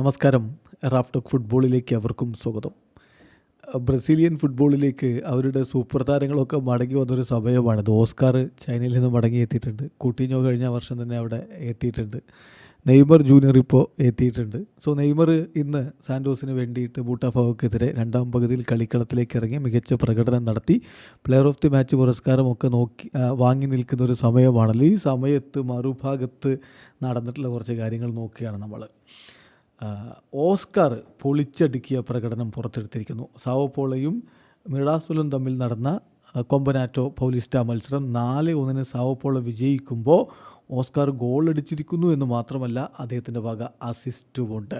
നമസ്കാരം. റാഫ്റ്റോക്ക് ഫുട്ബോളിലേക്ക് അവർക്കും സ്വാഗതം. ബ്രസീലിയൻ ഫുട്ബോളിലേക്ക് അവരുടെ സൂപ്പർ താരങ്ങളൊക്കെ മടങ്ങി വന്നൊരു സമയമാണിത് ഓസ്കാർ ചൈനയിൽ നിന്ന് മടങ്ങി എത്തിയിട്ടുണ്ട്. കൂട്ടിഞ്ഞോ കഴിഞ്ഞ വർഷം തന്നെ അവിടെ എത്തിയിട്ടുണ്ട്. നെയ്മർ ജൂനിയർ ഇപ്പോൾ എത്തിയിട്ടുണ്ട്. സോ നെയ്മർ ഇന്ന് സാൻഡോസിന് വേണ്ടിയിട്ട് ബൂട്ടാഫോക്കെതിരെ രണ്ടാം പകുതിയിൽ കളിക്കളത്തിലേക്ക് ഇറങ്ങി മികച്ച പ്രകടനം നടത്തി. പ്ലെയർ ഓഫ് ദി മാച്ച് പുരസ്കാരമൊക്കെ നോക്കി വാങ്ങി നിൽക്കുന്ന ഒരു സമയമാണല്ലോ. ഈ സമയത്ത് മറുഭാഗത്ത് നടന്നിട്ടുള്ള കുറച്ച് കാര്യങ്ങൾ നോക്കുകയാണ് നമ്മൾ. ഓസ്കാർ പൊളിച്ചടുക്കിയ പ്രകടനം പുറത്തെടുത്തിരിക്കുന്നു. സാവോപോളയും മിറാസുലും തമ്മിൽ നടന്ന കൊമ്പനാറ്റോ പൗലിസ്റ്റ മത്സരം നാല് ഒന്നിന് സാവോപോള വിജയിക്കുമ്പോൾ ഓസ്കാർ ഗോൾ അടിച്ചിരിക്കുന്നു എന്ന് മാത്രമല്ല അദ്ദേഹത്തിന്റെ വക അസിസ്റ്റുമുണ്ട്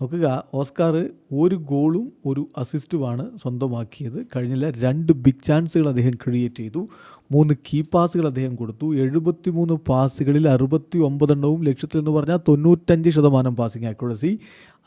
നോക്കുക ഓസ്കാർ ഒരു ഗോളും ഒരു അസിസ്റ്റുമാണ് സ്വന്തമാക്കിയത്. കഴിഞ്ഞില്ല രണ്ട് ബിഗ് ചാൻസുകൾ അദ്ദേഹം ക്രിയേറ്റ് ചെയ്തു. മൂന്ന് കീ പാസുകൾ അദ്ദേഹം കൊടുത്തു. എഴുപത്തി മൂന്ന് പാസുകളിൽ അറുപത്തി ഒമ്പതെണ്ണവും ലക്ഷ്യത്തിൽ എന്ന് പറഞ്ഞാൽ തൊണ്ണൂറ്റഞ്ച് ശതമാനം പാസിംഗ് ആക്യുറസി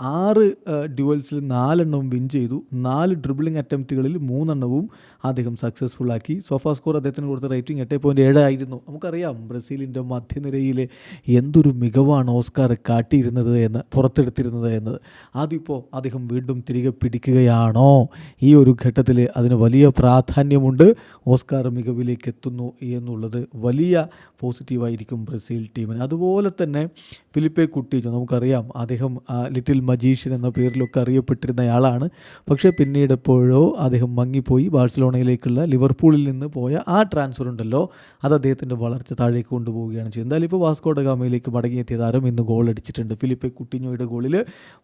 ആറ് ഡ്യുവൽസിൽ നാലെണ്ണവും വിൻ ചെയ്തു. നാല് ഡ്രിബിളിംഗ് അറ്റംപ്റ്റുകളിൽ മൂന്നെണ്ണവും അദ്ദേഹം സക്സസ്ഫുൾ ആക്കി. സോഫാ സ്കോർ അദ്ദേഹത്തിന് കൊടുത്ത റേറ്റിംഗ് എട്ട് പോയിന്റ് ഏഴ് ആയിരുന്നു. നമുക്കറിയാം ബ്രസീലിന്റെ മധ്യനിരയിൽ എന്തൊരു മികവാണ് ഓസ്കാർ കാട്ടിയിരുന്നത് എന്ന് പുറത്തെടുത്തിരുന്നത് എന്നത്. അതിപ്പോൾ അദ്ദേഹം വീണ്ടും തിരികെ പിടിക്കുകയാണോ? ഈ ഒരു ഘട്ടത്തിൽ അതിന് വലിയ പ്രാധാന്യമുണ്ട്. ഓസ്കാർ മികവിലേക്ക് എത്തുന്നു എന്നുള്ളത് വലിയ പോസിറ്റീവായിരിക്കും ബ്രസീൽ ടീമിന്. അതുപോലെ തന്നെ ഫിലിപ്പെ കുട്ടീനോ നമുക്കറിയാം അദ്ദേഹം ലിറ്റിൽ മജീഷ്യൻ എന്ന പേരിലൊക്കെ അറിയപ്പെട്ടിരുന്നയാളാണ് പക്ഷേ പിന്നീട് എപ്പോഴോ അദ്ദേഹം മങ്ങിപ്പോയി. ബാഴ്സലോണയിലേക്കുള്ള ലിവർപൂളിൽ നിന്ന് പോയ ആ ട്രാൻസ്ഫർ ഉണ്ടല്ലോ അത് അദ്ദേഹത്തിന്റെ വളർച്ച താഴേക്ക് കൊണ്ടുപോവുകയാണ് ചെയ്യുന്നത് എന്തായാലും ഇപ്പോൾ വാസ്കോഡ ഗാമയിലേക്ക് മടങ്ങിയെത്തിയ താരം ഇന്ന് ഗോൾ അടിച്ചിട്ടുണ്ട്. ഫിലിപ്പെ കുട്ടിഞ്ഞോയുടെ ഗോളിൽ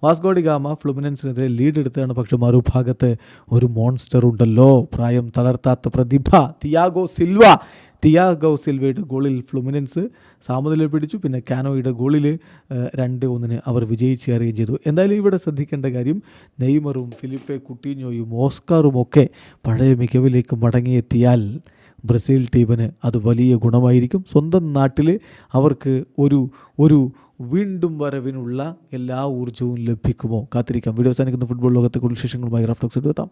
വാസ്കോഡ ഗാമ ഫ്ലുമിനൻസിനെതിരെ ലീഡ് എടുത്തതാണ്. പക്ഷേ മറുഭാഗത്ത് ഒരു മോൺസ്റ്റർ ഉണ്ടല്ലോ. പ്രായം തളർത്താത്ത പ്രതിഭ തിയാഗോ സിൽവ തിയാഗോ സിൽവയുടെ ഗോളിൽ ഫ്ലുമിനൻസ്. സാമനില പിടിച്ചു. പിന്നെ കാനോയുടെ ഗോളിൽ രണ്ട് ഒന്നിന് അവർ വിജയിച്ച് കയറുകയും ചെയ്തു. എന്തായാലും ഇവിടെ ശ്രദ്ധിക്കേണ്ട കാര്യം നെയ്മറും ഫിലിപ്പെ കുട്ടീഞ്ഞോയും ഓസ്കാറും ഒക്കെ പഴയ മികവിലേക്ക് മടങ്ങിയെത്തിയാൽ ബ്രസീൽ ടീമിന് അത് വലിയ ഗുണമായിരിക്കും. സ്വന്തം നാട്ടിൽ അവർക്ക് ഒരു ഒരു വീണ്ടും വരവിനുള്ള എല്ലാ ഊർജവും ലഭിക്കുമോ? കാത്തിരിക്കാം. വീഡിയോ സാധിക്കുന്ന ഫുട്ബോൾ ലോകത്തെ കൂടുതൽ വിശേഷങ്ങളുമായി റഫ്റ്റോക്സ് എടുത്താം.